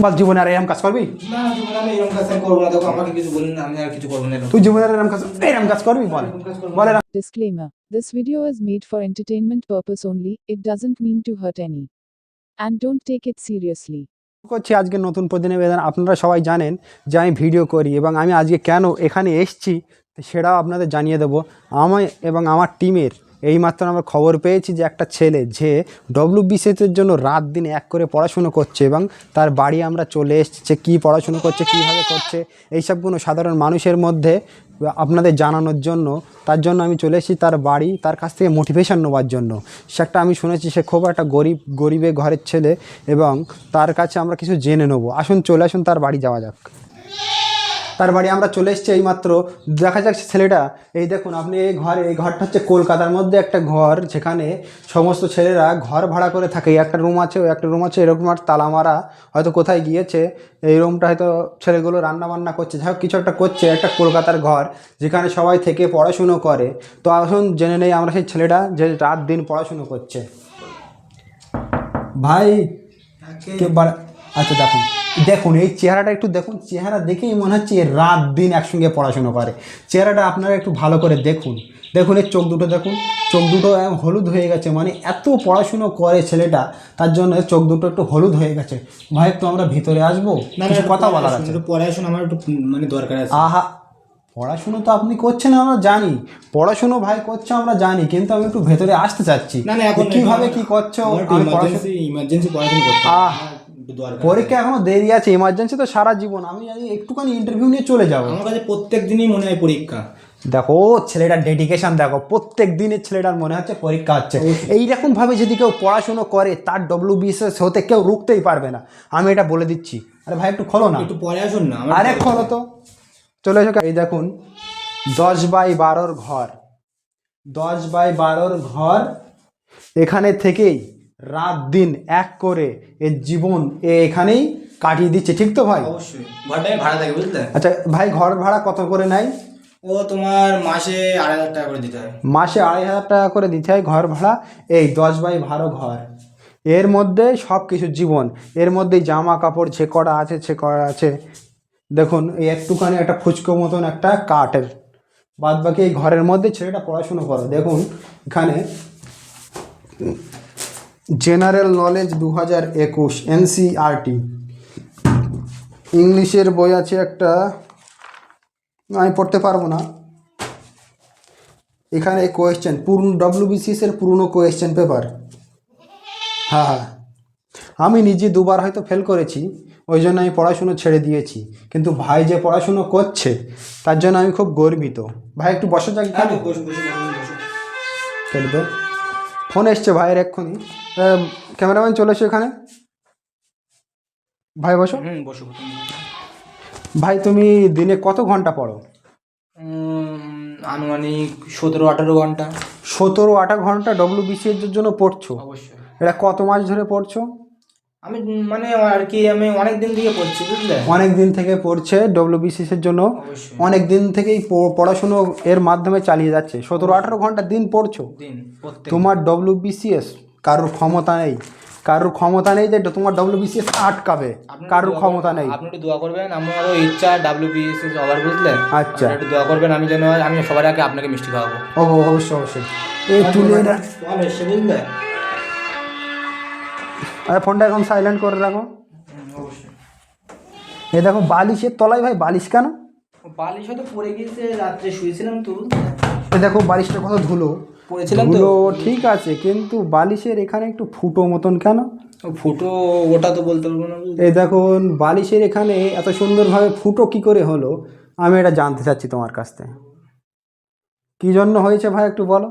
বল জীবনে আর এরম কাজ করবি? না জীবনে আমি এরকম কাজ আর করব না। দেখো আমাকে কিছু বলুন না আমি আর কিছু করব না এরকম। তুই জীবনে আর এরম কাজ এরম কাজ করবি? বল। বল This video is made for entertainment purpose only, it doesn't mean to hurt any. And don't take it seriously. করছি আজকে নতুন প্রতিবেদন আপনারা সবাই জানেন যে আমি ভিডিও করি এবং আমি আজকে কেন এখানে এসছি সেটাও আপনাদের জানিয়ে দেবো। আমার এবং আমার টিমের এইমাত্র আমরা খবর পেয়েছি যে একটা ছেলে, যে ডব্লিউ বিসিএসের জন্য রাত দিন এক করে পড়াশুনো করছে এবং তার বাড়ি আমরা চলে এসছে কী পড়াশুনো করছে, কীভাবে করছে, এইসবগুলো সাধারণ মানুষের মধ্যে আপনাদের জানানোর জন্য। তার জন্য আমি চলে এসেছি তার বাড়ি, তার কাছ থেকে মোটিভেশন নেওয়ার জন্য। সে একটা আমি শুনেছি সে খুব একটা গরিব, গরিবে ঘরের ছেলে এবং তার কাছে আমরা কিছু জেনে নেব। আসুন, চলে আসুন তার বাড়ি যাওয়া যাক। তার বাড়ি আমরা চলে এসেছি এইমাত্র। দেখা যাচ্ছে ছেলেটা এই দেখুন আপনি এই ঘরে এই ঘরটা হচ্ছে কলকাতার মধ্যে একটা ঘর যেখানে সমস্ত ছেলেরা ঘর ভাড়া করে থাকে। একটা রুম আছে ওই একটা রুম আছে এরকম আর তালা মারা হয়তো কোথায় গিয়েছে। এই রুমটা হয়তো ছেলেগুলো রান্না বান্না করছে। যাই হোক কিছু একটা করছে একটা কলকাতার ঘর যেখানে সবাই থেকে পড়াশুনো করে। তো আসুন জেনে নেই আমরা সেই ছেলেটা যে রাত দিন পড়াশুনো করছে। ভাই কে বাড়া- আচ্ছা দেখুন। দেখুন এই চেহারাটা একটু দেখুন চেহারা দেখেই মনে হচ্ছে রাত দিন একসঙ্গে পড়াশুনো করে। চেহারাটা আপনারা একটু ভালো করে দেখুন। দেখুন এর চোখ দুটো দেখুন চোখ দুটো হলুদ হয়ে গেছে মানে এত পড়াশুনো করে ছেলেটা তার জন্য চোখ দুটো একটু হলুদ হয়ে গেছে। ভাই একটু আমরা ভিতরে আসব? কিছু কথা বলার আছে? একটু পরে আমার একটু মানে দরকার আছে। আহা পড়াশুনো তো আপনি করছেন আমরা জানি। পড়াশুনো ভাই করছে আমরা জানি কিন্তু আমি একটু ভেতরে আসতে চাচ্ছি। না না এখন কীভাবে কি করছ? আমি পড়াশুনো ইমার্জেন্সি পড়াশোনা করতে। আহ পরীক্ষা এখনও দেরি আছে ইমার্জেন্সি তো সারা জীবন। আমি জানি একটুখানি ইন্টারভিউ নিয়ে চলে যাব। আমার কাছে প্রত্যেক দিনই মনে হয় পরীক্ষা। দেখো ছেলেটার ডেডিকেশন দেখো প্রত্যেক দিনের ছেলেটার মনে হচ্ছে পরীক্ষা হচ্ছে। এইরকম ভাবে যদি কেউ পড়াশুনো করে তার ডব্লিউ বিএসএস হতে কেউ রুখতেই পারবে না। আমি এটা বলে দিচ্ছি। আরে ভাই একটু খোলো না। একটু পরে আসুন না আরে খোলো তো। চলে এসো এই দেখুন দশ বাই বারোর ঘর। দশ বাই বারোর ঘর এখানে থেকেই রাত দিন এক করে এর জীবন এখানেই কাটিয়ে দিচ্ছে ঠিক তো ভাই? অবশ্যই। ঘরটাই ভাড়া থাকে বুঝলে? আচ্ছা ভাই ঘর ভাড়া কত করে নেয়? ও তোমার মাসে আড়াই হাজার টাকা করে দিতে হয়। মাসে আড়াই হাজার টাকা করে দিতে হয় ঘর ভাড়া এই দশ বাই বারো ঘর। এর মধ্যে সব কিছু জীবন এর মধ্যে জামা কাপড় যে কটা আছে সে কটা আছে। দেখুন এই একটুখানি একটা ফুচকো মতন একটা কাঠের। বাদ বাকি এই ঘরের মধ্যে ছেলেটা পড়াশুনো করে। দেখুন এখানে জেনারেল নলেজ দু হাজার একুশ এনসিআরটি ইংলিশের বই আছে একটা আমি পড়তে পারব না। এখানে কোয়েশ্চেন পুরনো ডব্লিউবিসিএস এর পুরনো কোয়েশ্চেন পেপার হ্যাঁ হ্যাঁ। আমি নিজে দুবার হয়তো ফেল করেছি ওই জন্য আমি পড়াশুনো ছেড়ে দিয়েছি। কিন্তু ভাই যে পড়াশুনো করছে তার জন্য আমি খুব গর্বিত। ভাই একটু বসে যাক খেলবে ফোন এসছে ভাইয়ের এক্ষুনি। ক্যামেরাম্যান চলে এসো এখানে। ভাই বসো। বসুন ভাই তুমি দিনে কত ঘণ্টা পড়ো? আনুমানিক সতেরো আঠারো ঘণ্টা। সতেরো আঠারো ঘণ্টা ডব্লিউ বিসিএস জন্য পড়ছো? অবশ্যই। এটা কত মাস ধরে পড়ছো? আমি মানে আর কি আমি অনেক দিন থেকে পড়ছি বুঝলে? অনেক দিন থেকে পড়ছে ডব্লিউবিসিএস এর জন্য। অনেক দিন থেকেই পড়াশুনো এর মাধ্যমে চালিয়ে যাচ্ছে। সতেরো আঠারো ঘণ্টা দিন পড়ছো। তোমার ডব্লিউবিসিএস কারোর ক্ষমতা নেই। কারোর ক্ষমতা নেই যে তোমার ডব্লিউবিসিএস আটকাবে। কারোর ক্ষমতা নেই। আপনি একটু দোয়া করবেন আমারও ইচ্ছা ডাব্লিউ বিএসএস হবার বুঝলেন আচ্ছা। একটু দোয়া করবেন আমি যেন আমি সবার আগে আপনাকে মিষ্টি খাওয়াবো। ও অবশ্যই অবশ্যই। এই তুলে বুঝলে? আরে ফোনটা এখন সাইলেন্ট করে রাখো। এ দেখো বালিশের তলায় ভাই বালিশ কেন? বালিশ হয়তো পড়ে গিয়েছে রাত্রে শুয়েছিলাম তো। এ দেখো বালিশটা কত ধুলো। পড়েছিলাম তো। ঠিক আছে কিন্তু বালিশের এখানে একটু ফুটো মতন কেন? ফুটো ওটা তো বলতে পারব না। এই দেখুন বালিশের এখানে এত সুন্দরভাবে ফুটো কি করে হলো? আমি এটা জানতে চাচ্ছি তোমার কাছ থেকে। কী জন্য হয়েছে ভাই একটু বলো?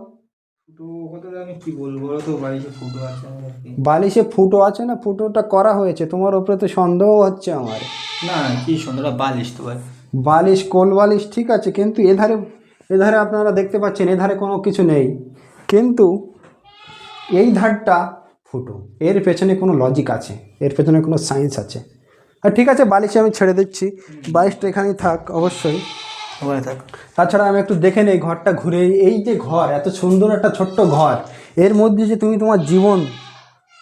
বালিশে ফুটো আছে না? ফুটোটা করা হয়েছে। তোমার ওপরে তো সন্দেহ হচ্ছে আমার। না কি সুন্দর বালিশ তো ভাই। বালিশ কোল বালিশ ঠিক আছে কিন্তু এধারে এধারে আপনারা দেখতে পাচ্ছেন এধারে কোনো কিছু নেই। কিন্তু এই ধারটা ফুটো। এর পেছনে কোনো লজিক আছে। এর পেছনে কোনো সায়েন্স আছে। আর ঠিক আছে বালিশে আমি ছেড়ে দিচ্ছি। বালিশটা এখানেই থাক অবশ্যই। ওখানে থাক। তাছাড়া আমি একটু দেখে নেই ঘরটা ঘুরে। এই যে ঘর এত সুন্দর একটা ছোট্ট ঘর এর মধ্যে যে তুমি তোমার জীবন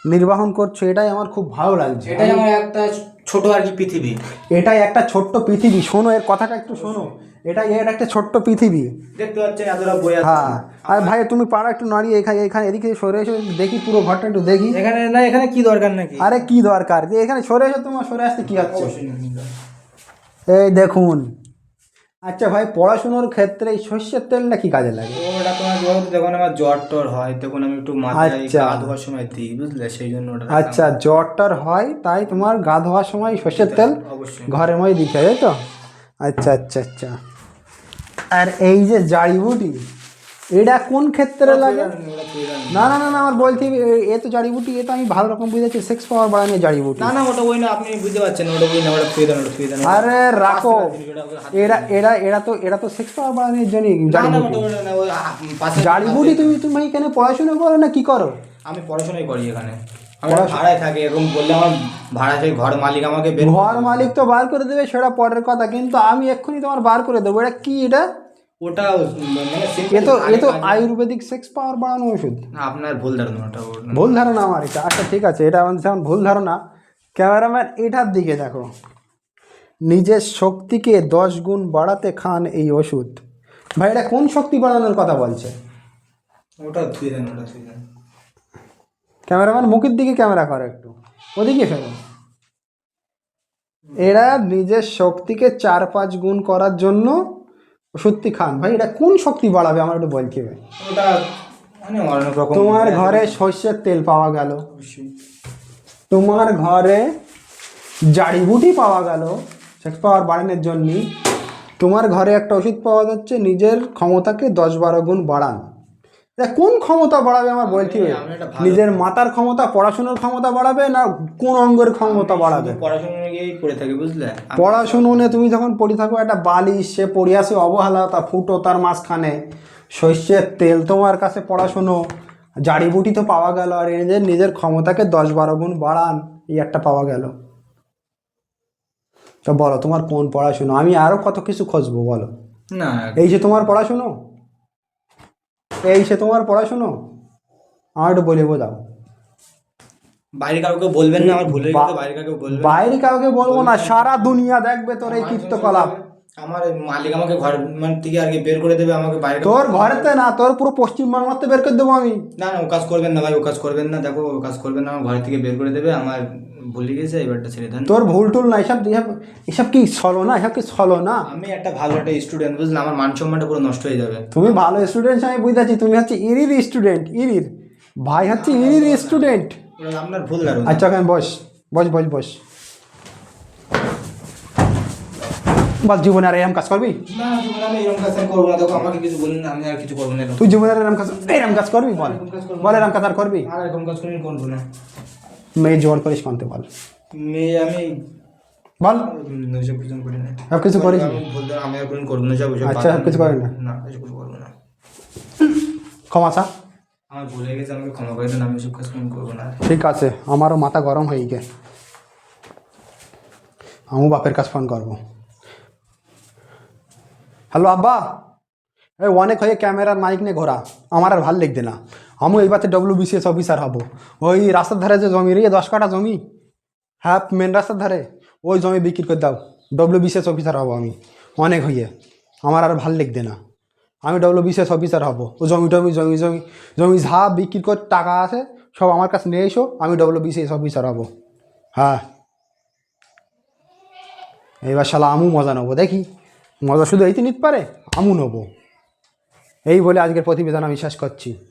নির্বাহন করছ এটাই আমার খুব ভালো লাগছে। এটাই আমার একটা ছোট আর কি পৃথিবী। এটাই একটা ছোট্ট পৃথিবী। শোনো এর কথাটা একটু শোনো। এটাই এর একটা ছোট্ট পৃথিবী। দেখতে পাচ্ছেন এতটা বই হ্যাঁ। আর ভাই তুমি পাড়া একটু নাড়িয়ে এখানে এখানে এদিকে সরে এসো দেখি পুরো ঘরটা একটু দেখি। এখানে না এখানে কি দরকার নাকি? আরে কি দরকার? যে এখানে সরে এসো তোমার সরে আসতে কি হচ্ছে? এই দেখুন আচ্ছা ভাই পড়াশুনোর ক্ষেত্রে এই সর্ষের তেল নাকি কাজে লাগে? ওটা তোমার যেহেতু যখন আমার জ্বর টর হয় তখন আমি একটু মাথায় আচ্ছা। গা ধোয়ার সময় দিই বুঝলে? সেই জন্য ওটা আচ্ছা জ্বরটার হয় তাই তোমার গা ধোয়ার সময় সর্ষের তেল অবশ্যই। ঘরের মধ্যে দিতে হয় তাই তো? আচ্ছা আচ্ছা আচ্ছা। আর এই যে জাড়িবুটি এটা কোন ক্ষেত্রে লাগে। না না না না আমার বলছি এ- তো জাড়িবুটি এ তো আমি ভালো রকম বুঝেছি সেক্স পাওয়ার বাড়ানো জাড়িবুটি না না ওটা ওই না আপনি বুঝতে পারছেন ওটা ওই না ওটা প্রয়োজন ওটা প্রয়োজন আরে রাখো। এরা এরা এরা তো এরা তো সেক্স পাওয়ার বাড়ানোর জন্য না না ওটা ওটা না, ওই আ- পাশে তুমি তুমি এখানে পড়াশোনা করো না কি করো? আমি পড়াশোনাই করি এখানে। ভাড়ায় থাকি এরকম বললে আমার ভাড়া সেই ঘর মালিক আমাকে ঘর মালিক তো বার করে দেবে সেটা পরের কথা কিন্তু আমি এক্ষুনি তোমার বার করে দেবো এটা কি এটা? ওটা মানে এ তো এ তো আয়ুর্বেদিক সেক্স পাওয়ার বাড়ানো ওষুধ। আপনার ভুল ধারণা ওটা ভুল ধারণা আমার এটা আচ্ছা ঠিক আছে এটা আমাদের যেমন ভুল ধারণা ক্যামেরাম্যান এটার দিকে দেখো। নিজের শক্তিকে দশ গুণ বাড়াতে খান এই ওষুধ। ভাই এটা কোন শক্তি বাড়ানোর কথা বলছে? ওটা ধুয়ে দেন ওটা ধুয়ে দেন ক্যামেরাম্যান মুখের দিকে ক্যামেরা করে একটু। ওদিকে ফেরো এরা নিজের শক্তিকে চার পাঁচ গুণ করার জন্য ওষুধটি খান। ভাই এটা কোন শক্তি বাড়াবে? আমার একটু বলছি ভাই? ওটা মানে অনেক রকম তোমার ঘরে সর্ষের তেল পাওয়া গেল। তোমার ঘরে জাড়িবুটি পাওয়া গেল। সেক্স পাওয়ার বাড়ানোর জন্য। তোমার ঘরে একটা ওষুধ পাওয়া যাচ্ছে নিজের ক্ষমতাকে দশ বারো গুণ বাড়ান। কোন ক্ষমতা বাড়াবে আমার বলছি নিজের মাথার ক্ষমতা পড়াশোনার ক্ষমতা বাড়াবে না কোন অঙ্গের ক্ষমতা বাড়াবে? পড়াশোনা নিয়ে তুমি যখন পড়ে থাকো একটা বালিশ সে পড়ে আসে অবহেলা তা ফুটো তার মাঝখানে। শস্যের তেল তোমার কাছে পড়াশুনো জাড়িবুটি তো পাওয়া গেল আর নিজের নিজের ক্ষমতাকে দশ বারো গুণ বাড়ান এই একটা পাওয়া গেল। তো বলো তোমার কোন পড়াশুনো? আমি আরও কত কিছু খুঁজবো বলো। না এই যে তোমার পড়াশুনো? এই সে তোমার পড়াশুনো? আমার একটু বলে বোঝাও। বাইরে কাউকে বলবেন না আমার ভুলে বাইরে কাউকে বলবেন বাইরে কাউকে বলব না সারা দুনিয়া দেখবে তোর এই কীর্তকলাপ। আমার মালিক আমাকে ঘর মানে থেকে আর কি বের করে দেবে আমাকে বাইরে তোর ঘরেতে না তোর পুরো পশ্চিমবাংলাতে বের করে দেবো আমি। না না ও কাজ করবেন না ভাই ও কাজ করবেন না দেখো ও কাজ করবেন না আমার ঘর থেকে বের করে দেবে আমার ভুলে গেছে এবারটা ছেড়ে দেন। তোর ভুল টুল না এসব এসব এসব কি ছলো না এসব কি ছলো না? আমি একটা ভালো একটা স্টুডেন্ট বুঝলে আমার মান সম্মানটা পুরো নষ্ট হয়ে যাবে। তুমি ভালো স্টুডেন্ট আমি বুঝতেছি তুমি হচ্ছে ইরির স্টুডেন্ট ইরির। ভাই হচ্ছে ইরির স্টুডেন্ট আপনার ভুল আচ্ছা বস বস বস বস। বস জীবনে আর এরম কাজ করবি? না জীবনে আমি এরকম কাজ আর না। দেখো আমাকে কিছু বলুন না আমি আর কিছু করব না তুই জীবনে আর এরম কাজ এরম কাজ করবি? বল। বল এরম কাজ আর করবি? আর এরকম কাজ করে করব না। মেয়ে জোর করিস মানতে বল। মেয়ে আমি বল। কিছু করি না। সব কিছু করিস আমি আমি আর কোনোদিন করব না সব ওইসব আচ্ছা, সব কিছু করেন না? না কিছু করব না। ক্ষমা চা। আমার ভুলে গেছে আমাকে ক্ষমা করে দেন আমি এসব কাজ কোনোদিন না। ঠিক আছে আমারও মাথা গরম হয়ে গে আমি বাপের কাছে ফোন করব। হ্যালো আব্বা। এই অনেক হয়ে ক্যামেরার মাইক নিয়ে ঘোরা। আমার আর ভালো লাগছে না। আমি এইবার ডব্লিউ বিসিএস অফিসার হব। ওই রাস্তার ধারে যে জমি রে দশ কাটা জমি? হ্যাঁ মেন রাস্তার ধারে। ওই জমি বিক্রি করে দাও। ডব্লিউ বিসিএস অফিসার হব আমি। অনেক হইয়ে আমার আর ভালো লাগছে না। আমি ডব্লিউ বিসিএস অফিসার হব। ও জমি টমি, জমি জমি জমি যা বিক্রি করে, টাকা আছে, সব আমার কাছে নিয়ে এসো। আমি ডব্লিউ বিসিএস অফিসার হব। হ্যাঁ। এইবার শালা আমু মজা নেব। দেখি। মজা শুধু এইতে নিতে পারে? আমু নেব। এই বলে আজকের প্রতিবেদন আমি শেষ করছি।